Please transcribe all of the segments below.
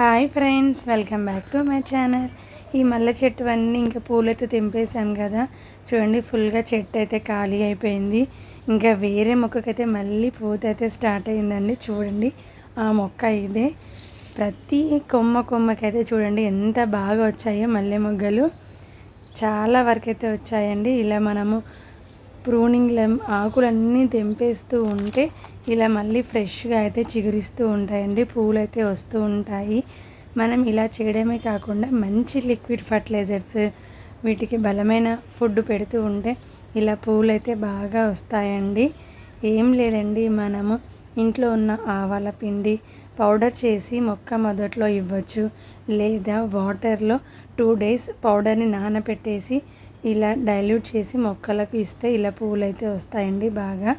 Hi friends welcome back to my channel. ఈ మల్లె చెట్టు అన్నీ ఇంకా పూలైతే తెంపేశాం కదా. చూడండి ఫుల్గా చెట్టు అయితే ఖాళీ అయిపోయింది. ఇంకా వేరే మొక్కకైతే మళ్ళీ పూత అయితే స్టార్ట్ అయిందండి. చూడండి ఆ మొక్క ఇదే. ప్రతి కొమ్మ కొమ్మకైతే చూడండి ఎంత బాగా వచ్చాయో మల్లె మొగ్గలు. చాలా వరకు అయితే వచ్చాయండి. ఇలా మనము ప్రూనింగ్ ఆకులన్నీ తెంపేస్తూ ఉంటే ఇలా మళ్ళీ ఫ్రెష్గా అయితే చిగురిస్తూ ఉంటాయండి. పూలు అయితే వస్తూ ఉంటాయి. మనం ఇలా చేయడమే కాకుండా మంచి లిక్విడ్ ఫర్టిలైజర్స్ వీటికి బలమైన ఫుడ్ పెడుతూ ఉంటే ఇలా పూలు అయితే బాగా వస్తాయండి. ఏం లేదండి. మనము ఇంట్లో ఉన్న ఆవాల పిండి పౌడర్ చేసి మొక్క మొదట్లో ఇవ్వచ్చు. లేదా వాటర్లో టూ డేస్ పౌడర్ని నానబెట్టేసి ఇలా డైల్యూట్ చేసి మొక్కలకు ఇస్తే ఇలా పూలు అయితే వస్తాయండి బాగా.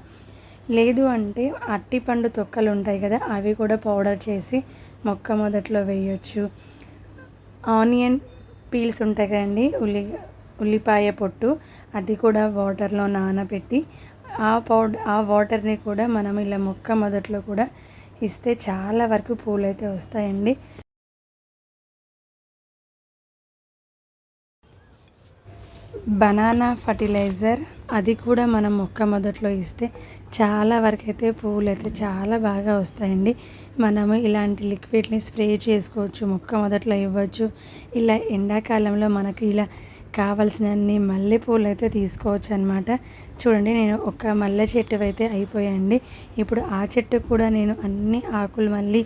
లేదు అంటే అట్టిపండు తొక్కలు ఉంటాయి కదా అవి కూడా పౌడర్ చేసి మొక్క మొదట్లో వేయచ్చు. ఆనియన్ పీల్స్ ఉంటాయి కదండి ఉల్లి ఉల్లిపాయ పొట్టు అది కూడా వాటర్లో నానబెట్టి ఆ పౌడర్ ఆ వాటర్ని కూడా మనం ఇలా మొక్క మొదట్లో కూడా ఇస్తే చాలా వరకు పూలు అయితే వస్తాయండి. బనానా ఫర్టిలైజర్ అది కూడా మనం మొక్క మొదట్లో ఇస్తే చాలా వరకు అయితే పువ్వులు అయితే చాలా బాగా వస్తాయండి. మనము ఇలాంటి లిక్విడ్ని స్ప్రే చేసుకోవచ్చు మొక్క మొదట్లో ఇవ్వచ్చు. ఇలా ఎండాకాలంలో మనకి ఇలా కావలసినన్ని మల్లెపూలు అయితే తీసుకోవచ్చు అనమాట చూడండి నేను ఒక మల్లె చెట్టు అయితే అయిపోయాయండి. ఇప్పుడు ఆ చెట్టు కూడా నేను అన్ని ఆకులు మళ్ళీ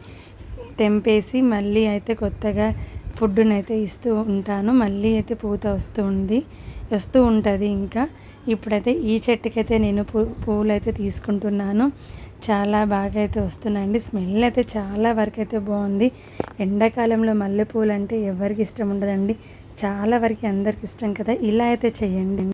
తెంపేసి మళ్ళీ అయితే కొత్తగా ఫుడ్ని అయితే ఇస్తూ ఉంటాను. మళ్ళీ అయితే పూత వస్తూ ఉంది. వస్తూ ఉంటుంది ఇంకా. ఇప్పుడైతే ఈ చెట్టుకైతే నేను పూ పువ్వులు అయితే తీసుకుంటున్నాను. చాలా బాగా అయితే వస్తున్నాయండి. స్మెల్ అయితే చాలా వరకు అయితే బాగుంది. ఎండాకాలంలో మల్లెపూలు అంటే ఎవరికి ఇష్టం ఉండదండి. చాలా వరకు అందరికి ఇష్టం కదా. ఇలా అయితే చేయండి